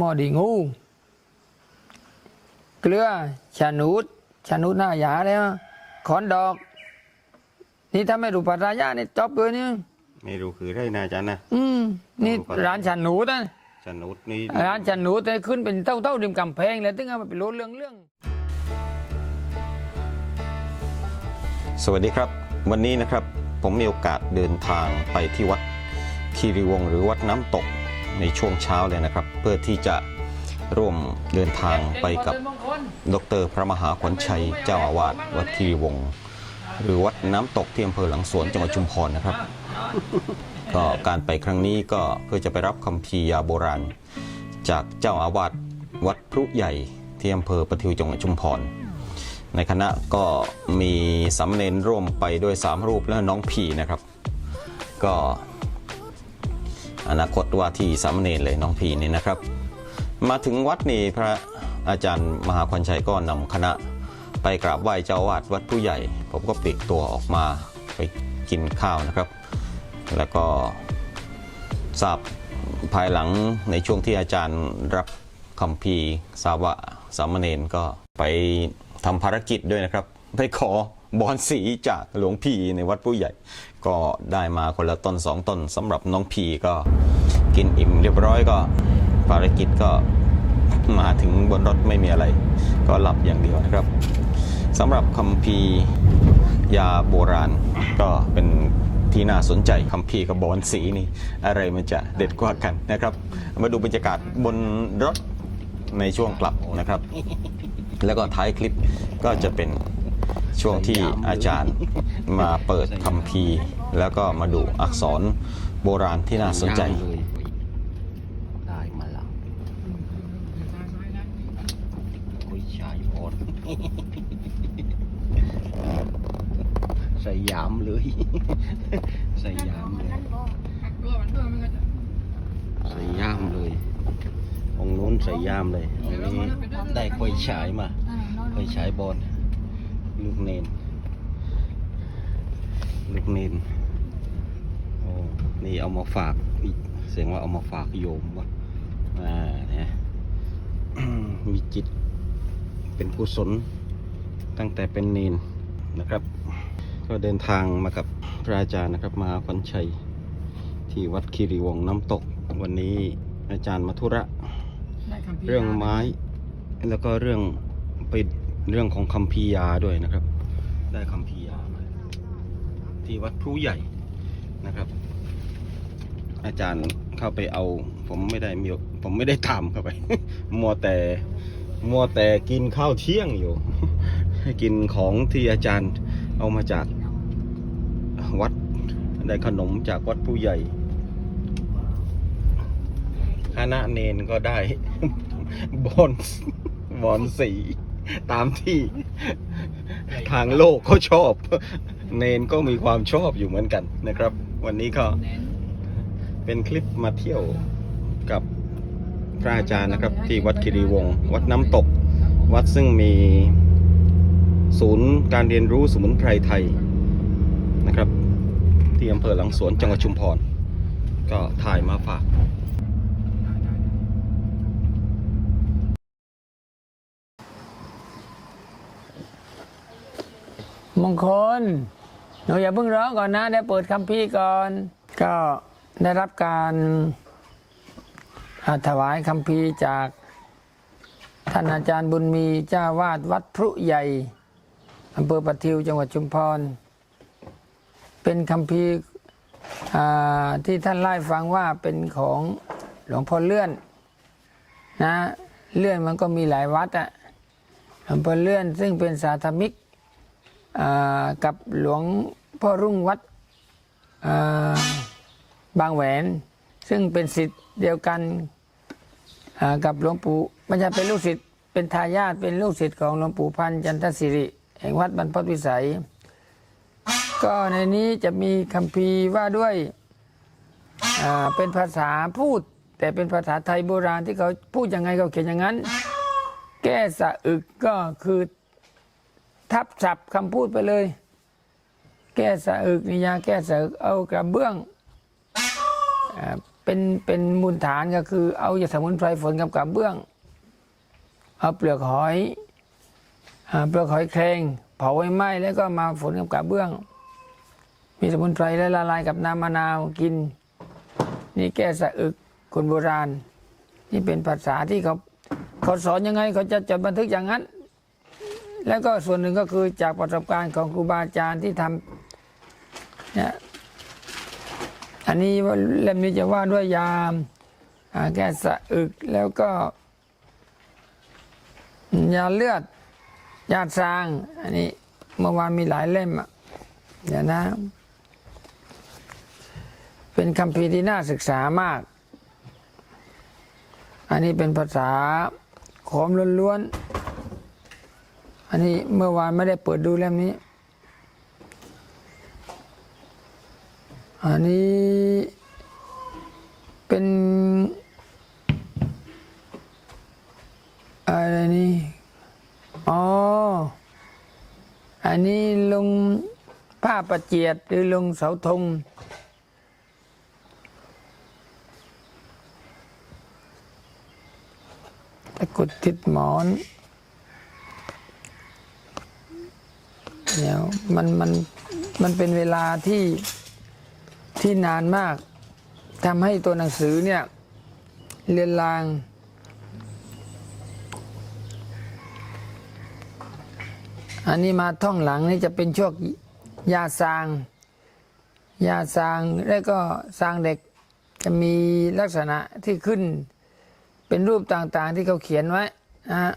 มอดีงู เกลือชานูดชานูดหน้าหยาแล้วขอนดอก นี่ถ้าไม่รู้ปัตรายานี่จบเลยนี่ไม่รู้คือไรนะอาจารย์นะอืมนี่รู้ปัตรายาร้านชานูดนะชนุดนี่ร้านชานูดแต่ขึ้นเป็นเต้าเต้าริมกำแพงเลยถึงเอามาเป็นรถเรื่องเรื่อง สวัสดีครับ วันนี้นะครับ ผมมีโอกาสเดินทางไปที่วัดคีรีวงศ์หรือวัดน้ำตก ในช่วงเช้าเลยนะครับ เพื่อที่จะร่วมเดินทางไปกับดรพระมหาขวัญชัยเจ้าอาวาสวัดคีวงศ์หรือวัดน้ำตกที่อำเภอหลังสวนจังหวัดชุมพรนะครับ ก็การไปครั้งนี้ก็เพื่อจะไปรับคำพีร์ยาโบราณ จากเจ้าอาวาสวัดพรุใหญ่ที่อำเภอประทิวจังหวัดชุมพร ในคณะก็มีสามเณรร่วมไปด้วย 3 รูปและน้องผีนะครับ ก็ อนาคตว่าที่สามเณรเลยน้องผีนี่นะครับ มาถึงวัดนี่พระอาจารย์มหาควันชัยก็นำคณะไปกราบไหว้เจ้าวาดวัดผู้ใหญ่ ผมก็ปลีกตัวออกมาไปกินข้าวนะครับ แล้วก็ทราบภายหลังในช่วงที่อาจารย์รับคำพีร์ทราว่าสามเณรก็ไปทำภารกิจด้วยนะครับ ไปขอบอนสีจากหลวงพี่ในวัดผู้ใหญ่ ก็ได้มาคนละต้นสองต้นสำหรับน้องพีก็กินอิ่มเรียบร้อยก็ภารกิจก็มาถึงบนรถไม่มีอะไร ก็หลับอย่างเดียวนะครับสำหรับคำพีร์ยาโบราณ ก็เป็นที่น่าสนใจคำพีร์กับบอนสีนี่อะไรมันจะเด็ดกว่ากันนะครับ มาดูบรรยากาศบนรถในช่วงกลับนะครับ แล้วก็ท้ายคลิปก็จะเป็น ช่วงที่อาจารย์มาเปิดคำพีร์ แล้วก็มาดูอักษรโบราณที่น่าสนใจ ได้มาแล้วกุยชายโพดสยามเลยสยามเลยสยามเลยองนู้นสยามเลยองนี้ได้กุยฉายมากุยฉายบอล ลูกเนนลูกเนนโอ้นี่เอามาฝากอีกเสียงว่าเอามาฝากโยมวะอ่าเนี่ยมีจิตเป็นกุศลตั้งแต่เป็นเนนนะครับ ก็เดินทางมากับพระอาจารย์นะครับมหาขวัญชัยที่วัดคีรีวงศ์น้ำตก วันนี้อาจารย์มาธุระ เรื่องไม้ แล้วก็เรื่องไป เรื่องของคำพียาด้วยนะครับ ได้คำพียามาที่วัดพรุใหญ่นะครับ อาจารย์เข้าไปเอา ผมไม่ได้มีผมไม่ได้ตามเข้าไป มัวแต่มัวแต่กินข้าวเที่ยงอยู่ กินของที่อาจารย์เอามาจากวัดได้ขนมจากวัดผู้ใหญ่คณะเนนก็ได้ บอนบอนสี ตามที่ทางโลกเขาชอบ เนนก็มีความชอบอยู่เหมือนกันนะครับ วันนี้ก็เป็นคลิปมาเที่ยวกับพระอาจารย์นะครับ ที่วัดคิรีวงศ์วัดน้ำตก วัดซึ่งมีศูนย์การเรียนรู้สมุนไพรไทยนะครับ ที่อำเภอหลังสวนจังหวัดชุมพร ก็ถ่ายมาฝาก มงคล หนูอย่าเพิ่งร้องก่อนนะ ได้เปิดคำพี่ร์ก่อน ก็ได้รับการถวายคำพีร์จากท่านอาจารย์บุญมีเจ้าวาดวัดพรุใหญ่อำเภอปะทิวจังหวัดชุมพร เป็นคำพีร์ที่ท่านไล่ฟังว่าเป็นของหลวงพ่อเลื่อนนะเลื่อนมันก็มีหลายวัดอะหลวงพ่อเลื่อนซึ่งเป็นสาธมิก กับหลวงพ่อรุ่งวัดบางแหวน ซึ่งเป็นสิทธิ์เดียวกันกับหลวงปู่ม่ใช่เป็นลูกศิษย์เป็นทายาทเป็นลูกศิษย์ของหลวงปู่พันธ์จันทศิริ แห่งวัดบรรพตวิสัย ก็ในนี้จะมีคำพีว่าด้วยเป็นภาษาพูด แต่เป็นภาษาไทยโบราณที่เขาพูดยังไงเขาเขียนอย่างนั้น แก้สะอึกก็คือ ทับศัพท์คำพูดไปเลย แก้สะอึกนิยาแก้สะอึกเอากระเบื้องเป็นเป็นมูลฐานก็คือ เอายาสมุนไพรฝนกับกับเบื้อง เอาเปลือกหอยเปลือกหอยแครงเผาไว้ไหม้แล้วก็มาฝนกับกับเบื้อง มีสมุนไพรแล้วละลายกับน้ำมะนาวกิน นี่แก้สะอึกคนโบราณ นี่เป็นภาษาที่เขาเขาสอนยังไงเขาจะจดบันทึกอย่างนั้น แล้วก็ส่วนหนึ่งก็คือจากประสบการณ์ของครูบาอาจารย์ที่ทำเนี่ยอันนี้เล่มนี้จะว่าด้วยยามแก้สะอึกแล้วก็ ยาเลือด ยาซาง อันนี้เมื่อวานมีหลายเล่มอะเดี๋ยวนะ เป็นคำพีที่น่าศึกษามาก อันนี้เป็นภาษาขมล้วนๆ อันนี้เมื่อวานไม่ได้เปิดดูเล่มนี้ อันนี้เป็นอะไรนี่อ๋อ อันนี้ลงผ้าประเจียดหรือลงเสาธงตะกุดติดหมอน เนี่ยมันมันมันเป็นเวลาที่ที่นานมากทำให้ตัวหนังสือเนี่ยเลือนลาง อันนี้มาท่องหลังนี่จะเป็นช่วงยาซาง ยาซางแล้วก็ซางเด็กจะมีลักษณะที่ขึ้นเป็นรูปต่างๆที่เขาเขียนไว้นะ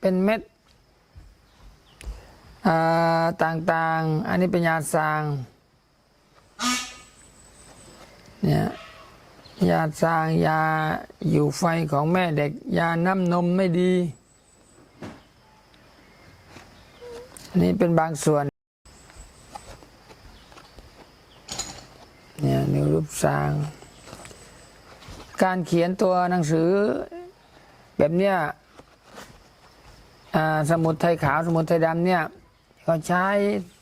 เป็นเม็ด ต่างๆ อันนี้เป็นยาซางเนี่ยยาซางยาอยู่ไฟของแม่เด็ก ยาน้ำนมไม่ดีอันนี้เป็นบางส่วนเนี่ยนิ้วรูปซาง การเขียนตัวหนังสือแบบเนี้ยสมุดไทยขาวสมุดไทยดำเนี่ย เขาใช้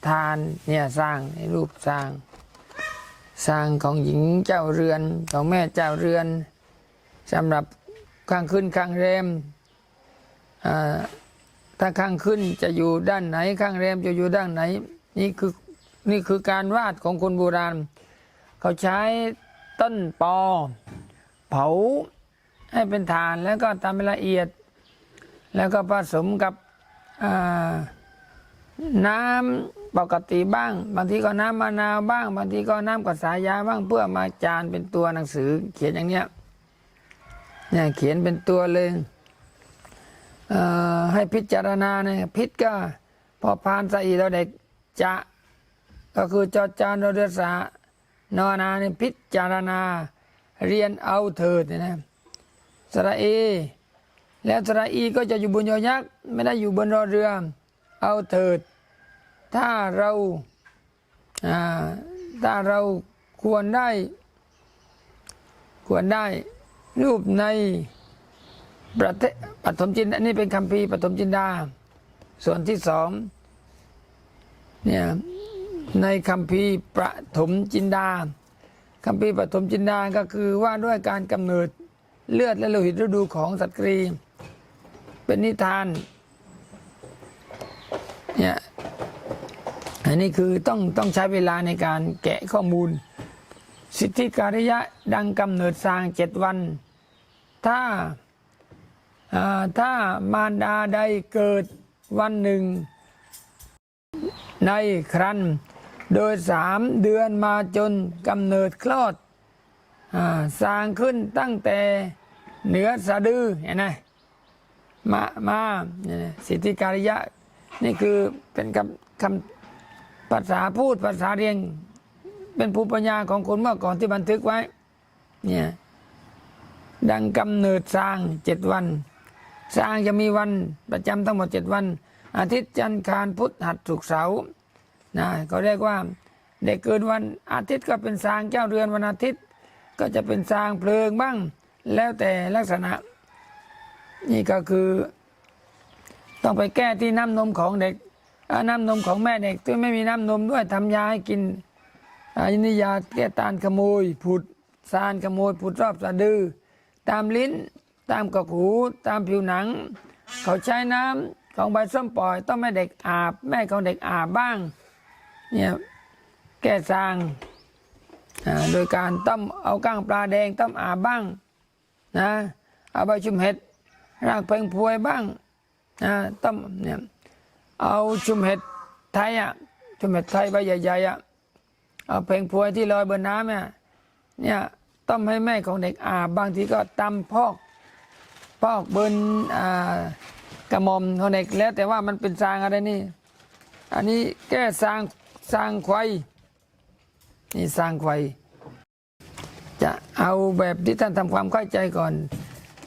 ทานเนี่ยสร้างในรูปสร้าง สร้างของหญิงเจ้าเรือนของแม่เจ้าเรือนสำหรับข้างขึ้นข้างแรมถ้าข้างขึ้นจะอยู่ด้านไหนข้างแรมจะอยู่ด้านไหน นี่คือนี่คือการวาดของคนโบราณ เขาใช้ต้นปอ เผาให้เป็นฐานแล้วก็ทำให้ละเอียด แล้วก็ผสมกับอ่า น้ำปกติบ้าง บางทีก็น้ำมะนาวบ้าง บางทีก็น้ำกับสายาบ้างเพื่อมาจานเป็นตัวหนังสือ เขียนอย่างเนี้ยเนี่ยเขียนเป็นตัวเลยเอ่อให้พิจารณาเนี่ยพิษก็พอพานสะอีเราเด็กจะก็คือจอจานเราเดือสานอนาเนี่ยพิจารณา เรียนเอาเถิดเนี่ยนะสระเอ แล้วสระอีก็จะอยู่บนยอยักษ์ไม่ได้อยู่บนรอเรือ เอาเถิด ถ้าเราถ้าเราควรได้ ควรได้รูปในประเทศปฐมจินอันนี้เป็นคำพีปฐมจินดา ส่วนที่สองเนี่ยในคำพีประถมจินดาคำพีปฐมจินดาก็คือว่าด้วยการกำเนิดเลือดและโลหิตฤดูของสัตว์กรี เป็นนิทาน เนี่ยอันนี้คือต้องต้องใช้เวลาในการแกะข้อมูล สิทธิการิยะดังกำเนิดสร้างเจ็ดวัน ถ้าถ้ามารดาใดเกิดวันหนึ่ง ในครันโดยสามเดือนมาจนกำเนิดคลอดอสร้างขึ้นตั้งแต่เหนือสะดือเห็นไหมมามาสิทธิการิยะ นี่คือเป็นคำคำภาษาพูดภาษาเรียน เป็นภูมิปัญญาของคนเมื่อก่อนที่บันทึกไว้ เนี่ย ดังกำเนิดสร้างเจ็ดวัน สร้างจะมีวันประจำทั้งหมดเจ็ดวัน อาทิตย์จันทร์คารพุธหัสศุกเสาร์นะก็เรียกว่าเด็กเกิดวันอาทิตย์ก็เป็นสร้างเจ้าเรือนวันอาทิตย์ ก็จะเป็นสร้างเพลิงบ้าง แล้วแต่ลักษณะ นี่ก็คือ ต้องไปแก้ที่น้ำนมของเด็กน้ำนมของแม่เด็กที่ไม่มีน้ำนมด้วยทำยาให้กินอันนี้ยาแก้ตานขโมย ผุดซานขโมย ผุดรอบสะดือ ตามลิ้น ตามกระหูตามผิวหนัง เขาใช้น้ำของใบส้มปล่อย ต้องให้เด็กอาบ แม่ของเด็กอาบบ้างเนี่ยแก้ซางโดยการต้มเอาก้างปลาแดงต้มอาบบ้างนะเอาใบชุมเห็ดรากเพ่งพวยบ้าง ต้มเนี่ยเอาชุมเห็ดไทยอะชุมเห็ดไทยใบใหญ่ๆอะเอาเพ่งพวยที่ลอยบนน้ำเนี่ยเนี่ยต้มให้แม่ของเด็กอาบบางทีก็ตำพอกพอกบนกระหม่อมของเด็กแล้วแต่ว่ามันเป็นซางอะไรนี่ อันนี้แก้สางสางไข่นี่สางไข่จะเอาแบบที่ท่านทำความเข้าใจก่อน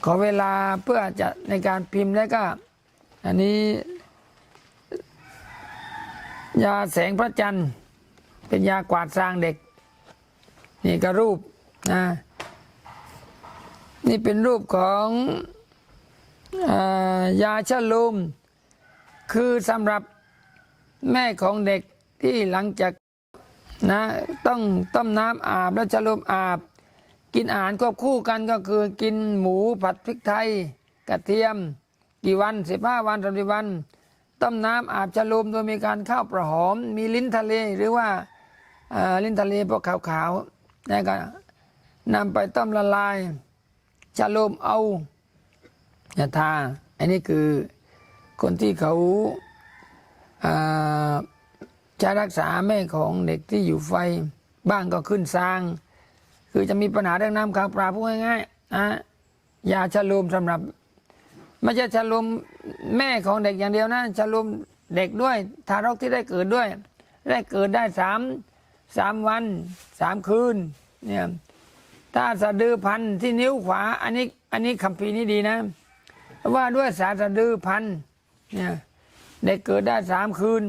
ขอเวลาเพื่อจะในการพิมพ์แล้วก็ อันนี้ ยาแสงพระจันทร์ เป็นยากวาดสร้างเด็ก นี่ก็รูปนะนี่เป็นรูปของอยาชะลุม คือสำหรับแม่ของเด็กที่หลังจากนะต้องต้มน้ำอาบแล้วจะลุมอาบ กินอาหารควบคู่กันก็คือกินหมูผัดพริกไทยกระเทียม กี่วันสิบห้าวันสามสิบวัน ต้มน้ำอาบจะลมโดยมีการข้าวประหอม มีลิ้นทะเลหรือว่าลิ้นทะเลพวกขาวๆนี่ก็นำไปต้มละลายจะลมเอาอย่าทาอันนี้คือคนที่เขาจะรักษาแม่ของเด็กที่อยู่ไฟบ้างก็ขึ้นซาง คือจะมีปัญหาเรื่องน้ำค้างปลาพูดง่ายๆนะยาชะลมสำหรับ ไม่ใช่ชะลมแม่ของเด็กอย่างเดียวนะชะลมเด็กด้วย ทารกที่ได้เกิดด้วย ได้เกิดได้สามสามวันสามคืนเนี่ยถ้าสะดือพันที่นิ้วขวา อันนี้อันนี้คำพีนี้ดีนะ ว่าด้วยสารสะดือพันเนี่ยเด็กเกิดได้สามคืน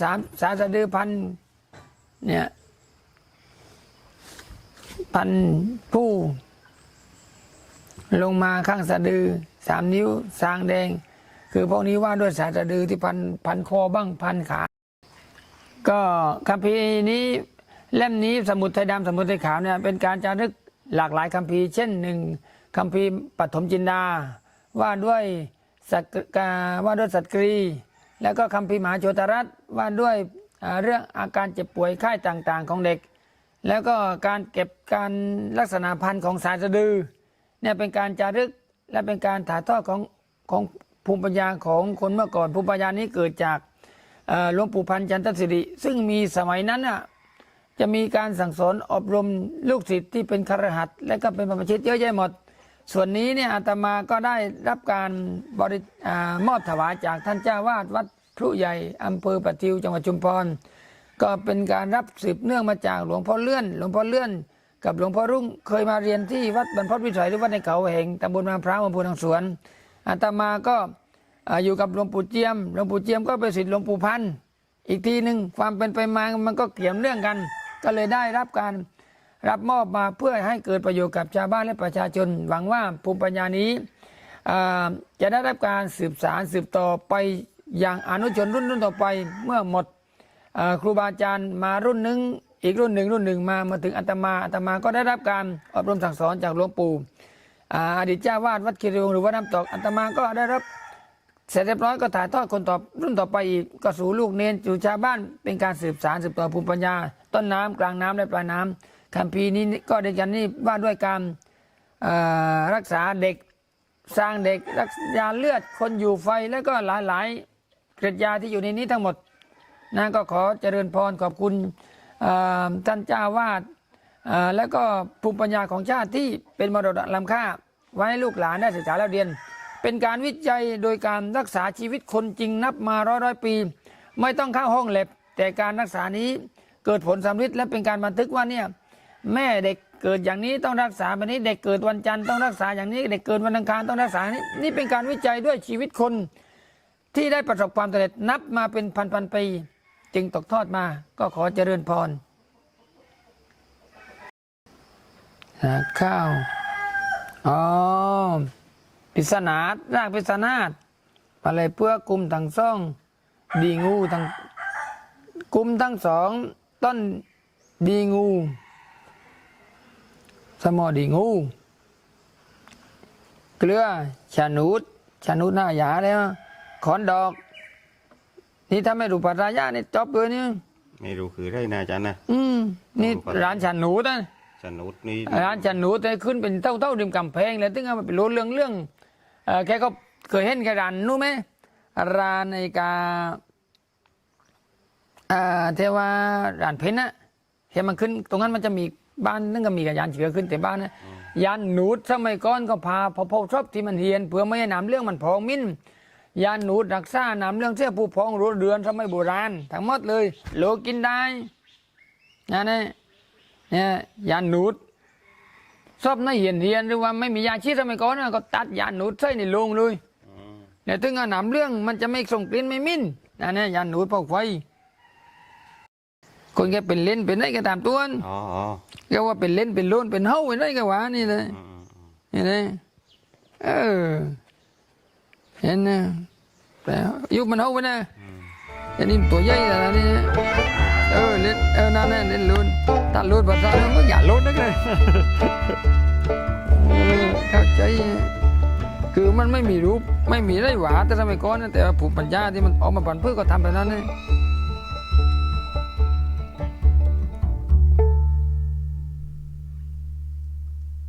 สามสาสะดือพันเนี่ยพันผู้ ลงมาข้างสะดือสามนิ้วสางแดง คือพวกนี้ว่าด้วยสายสะดือที่พันพันคอบ้างพันขา ก็คัมภีร์นี้เล่มนี้สมุดไทยดำสมุดไทยขาวเนี่ยเป็นการจารึกหลากหลายคัมภีร์เช่นหนึ่งคัมภีร์ปฐมจินดา ว่าด้วยสัตกาว่าด้วยสัตกรี แล้วก็คัมภีร์มหาโชตรัตว่าด้วยเรื่องอาการเจ็บป่วยไข้ต่างๆของเด็ก แล้วก็การเก็บการลักษณะพันธุ์ของสายสะดือ เนี่ยเป็นการจารึกและเป็นการถ่ายทอดของของภูมิปัญญาของคนเมื่อก่อน ภูมิปัญญานี้เกิดจากหลวงปู่พันธ์จันทสิริ ซึ่งมีสมัยนั้นน่ะจะมีการสั่งสอนอบรมลูกศิษย์ที่เป็นคารหัสและก็เป็นบรรพชิตเยอะแยะหมด ส่วนนี้เนี่ยอาตมาก็ได้รับการบริอมอบถวายจากท่านเจ้าวาดวัดพรุใหญ่อำเภอปะทิวจังหวัดชุมพร ก็เป็นการรับสืบเนื่องมาจากหลวงพ่อเลื่อน หลวงพ่อเลื่อน กับหลวงพ่อรุ่งเคยมาเรียนที่วัดบรรพตวิสัยหรือวัดในเขาแห่งตำบลมะพร้าวอำเภอทางสวนอาตมาก็อยู่กับหลวงปู่เจียมหลวงปู่เจียมก็เป็นศิษย์หลวงปู่พันธ์อีกทีหนึ่งความเป็นไปมามันก็เกี่ยวเรื่องกัน ก็เลยได้รับการรับมอบมาเพื่อให้เกิดประโยชน์กับชาวบ้านและประชาชน หวังว่าภูมิปัญญานี้จะได้รับการสืบสารสืบต่อไปอย่างอนุชนรุ่นรุ่นต่อไป เมื่อหมดครูบาอาจารย์มารุ่นหนึ่ง อีกรุ่นหนึ่งรุ่นหนึ่งมามาถึงอาตมาอาตมาก็ได้รับการอบรมสั่งสอนจากหลวงปู่อาดีตเจ้าวาดวัดคิริวงหรือวัดน้ำตกอาตมาก็ได้รับเสร็จเรียบร้อยก็ถ่ายทอดคนต่อรุ่นต่อไปอีกก็สู่ลูกเนนสู่ชาวบ้านเป็นการสืบสารสืบต่อภูมิปัญญา ต้นน้ำกลางน้ำและปลายน้ำคัมภีร์นี้ก็เดียวกันนี่ว่าด้วยการรักษาเด็กสร้างเด็กรักยาเลือดคนอยู่ไฟแล้วก็หลายๆเกล็ดยาที่อยู่ในนี้ทั้งหมดนะก็ขอเจริญพรขอบคุณ ท่านเจ้าวาดแล้วก็ภูมิปัญญาของชาติที่เป็นมรดกล้ำค่า ไว้ให้ลูกหลานได้ศึกษาแล้วเรียน เป็นการวิจัยโดยการรักษาชีวิตคนจริงนับมาร้อยร้อยปี ไม่ต้องเข้าห้องเล็บแต่การรักษานี้เกิดผลสำเร็จและเป็นการบันทึกว่าเนี่ยแม่เด็กเกิดอย่างนี้ต้องรักษาแบบนี้เด็กเกิดวันจันทร์ต้องรักษาอย่างนี้เด็กเกิดวันอังคารต้องรักษานี้นี่เป็นการวิจัยด้วยชีวิตคนที่ได้ประสบความสำเร็จนับมาเป็นพันพันๆปี จึงตกทอดมาก็ขอเจริญพรข้าว อ๋อปริศนารากปริศนาตอะไรเพื่อกลุ่มทั้งสอง ดีงูทั้งกลุ่มทั้งสอง ต้นดีงู สมอดีงู เกลือ ชานูดชานูดหน้าหยาแล้ว ขอนดอก นี่ถ้าไม่รู้ปรายานี่จบเลยเนี่ยไม่รู้คือได้นะอาจารย์นะอืมนี่รู้ปรายาร้านชานูดนะสนุดนี่ร้านชานูดแต่ขึ้นเป็นเต้าเต้าริมกำแพงเลยตึงเอาไปรู้เรื่องเรื่องเออแกก็เคยเห็นแกร้านนู้นไหมร้านในกาอ่าเทว่าร้านเพนนะเห็นมันขึ้น ตรงนั้นมันจะมีบ้านนึงก็มีกับยานเชือขึ้นแต่บ้านนะยานหนูดสมัยก่อนก็พาพอพอชอบที่มันเฮียนเพื่อไม่ให้น้ำเรื่องมันพองมิ้น ยาหนูดรักษาน้ำเรื่องเสื้อผู้พองรู้เรือนสมัยโบราณ ทั้งหมดเลยโลกินได้นะเนี่ยเนี่ยยาหนูดชอบในเหียนเฮียนหรือว่าไม่มียาชีสมัยก่อนนะก็ตัดยาหนูดใส่ในโรงเลยอืมเนี่ยถึงเอาน้ำเรื่องมันจะไม่ส่งกลิ่นไม่มิ้นนะเนี่ยยาหนูดพวกไฟคนแกเป็นเล่นเป็นได้ก็ตามตัวอ๋ออ๋อแกว่าเป็นเล่นเป็นโลนเป็นเฮ้าเป็นได้ก็ว่านี่เลยอืมอืมอืมเห็นไหมเออ เห็นนะแต่ยุคมันเอาไปนะอันนี้ตัวใหญ่อะไรนี่เออเล่นเออนั่นน่ะเล่นลุ้นถ้าลุ้นภาษาเนี่ยมันอย่าลุ้นนักเลยเข้าใจคือมันไม่มีรูปไม่มีไรหวาแต่สมัยก่อนนะแต่ผูกปัญญาที่มันออกมาบันเพื่อก็ทำแบบนั้นเลย